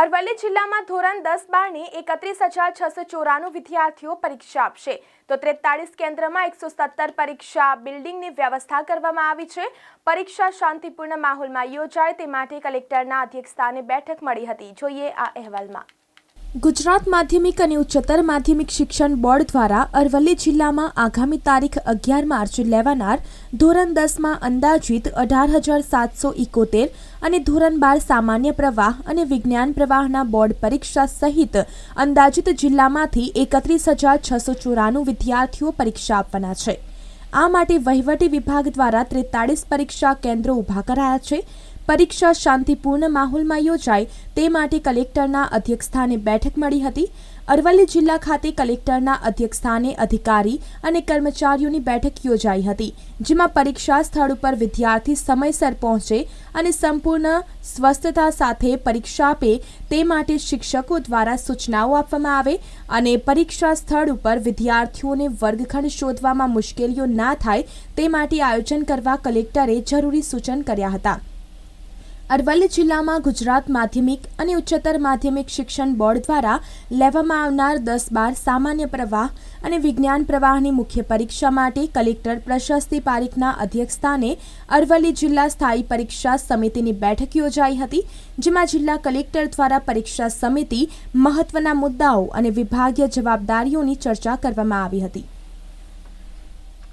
અરવલ્લી જિલ્લામાં ધોરણ દસ બારની એકત્રીસ હજાર છસો ચોરાણું વિદ્યાર્થીઓ પરીક્ષા આપશે. તો ત્રેતાળીસ કેન્દ્રમાં એકસો સત્તર પરીક્ષા બિલ્ડિંગની વ્યવસ્થા કરવામાં આવી છે. પરીક્ષા શાંતિપૂર્ણ માહોલમાં યોજાય તે માટે કલેક્ટરના અધ્યક્ષસ્થાને બેઠક મળી હતી. જોઈએ આ અહેવાલમાં. ગુજરાત માધ્યમિક અને ઉચ્ચતર માધ્યમિક શિક્ષણ બોર્ડ દ્વારા અરવલ્લી જિલ્લામાં આગામી તારીખ અગિયાર માર્ચ લેવાનાર ધોરણ દસમાં અંદાજિત અઢાર હજાર સાતસો ઇકોતેર અને ધોરણ બાર સામાન્ય પ્રવાહ અને વિજ્ઞાન પ્રવાહના બોર્ડ પરીક્ષા સહિત અંદાજિત જિલ્લામાંથી એકત્રીસ હજાર છસો ચોરાણું વિદ્યાર્થીઓ પરીક્ષા આપવાના છે. આ માટે વહીવટી વિભાગ દ્વારા ત્રેતાળીસ પરીક્ષા કેન્દ્રો ઊભા કરાયા છે. પરીક્ષા શાંતિપૂર્ણ માહોલમાં યોજાય તે માટે કલેક્ટરના અધ્યક્ષસ્થાને બેઠક મળી હતી. અરવલ્લી જિલ્લા ખાતે કલેક્ટરના અધ્યક્ષસ્થાને અધિકારી અને કર્મચારીઓની બેઠક યોજાઈ હતી, જેમાં પરીક્ષા સ્થળ ઉપર વિદ્યાર્થી સમયસર પહોંચે અને સંપૂર્ણ સ્વસ્થતા સાથે પરીક્ષા આપે તે માટે શિક્ષકો દ્વારા સૂચનાઓ આપવામાં આવે અને પરીક્ષા સ્થળ ઉપર વિદ્યાર્થીઓને વર્ગખંડ શોધવામાં મુશ્કેલીઓ ના થાય તે માટે આયોજન કરવા કલેક્ટરે જરૂરી સૂચન કર્યા હતા. અરવલ્લી જિલ્લામાં ગુજરાત માધ્યમિક અને ઉચ્ચતર માધ્યમિક શિક્ષણ બોર્ડ દ્વારા લેવામાં આવનાર દસ બાર સામાન્ય પ્રવાહ અને વિજ્ઞાન પ્રવાહની મુખ્ય પરીક્ષા માટે કલેક્ટર પ્રશસ્તિ પારીખના અધ્યક્ષસ્થાને અરવલ્લી જિલ્લા સ્થાયી પરીક્ષા સમિતિની બેઠક યોજાઈ હતી, જેમાં જિલ્લા કલેક્ટર દ્વારા પરીક્ષા સમિતિ મહત્વના મુદ્દાઓ અને વિભાગીય જવાબદારીઓની ચર્ચા કરવામાં આવી હતી.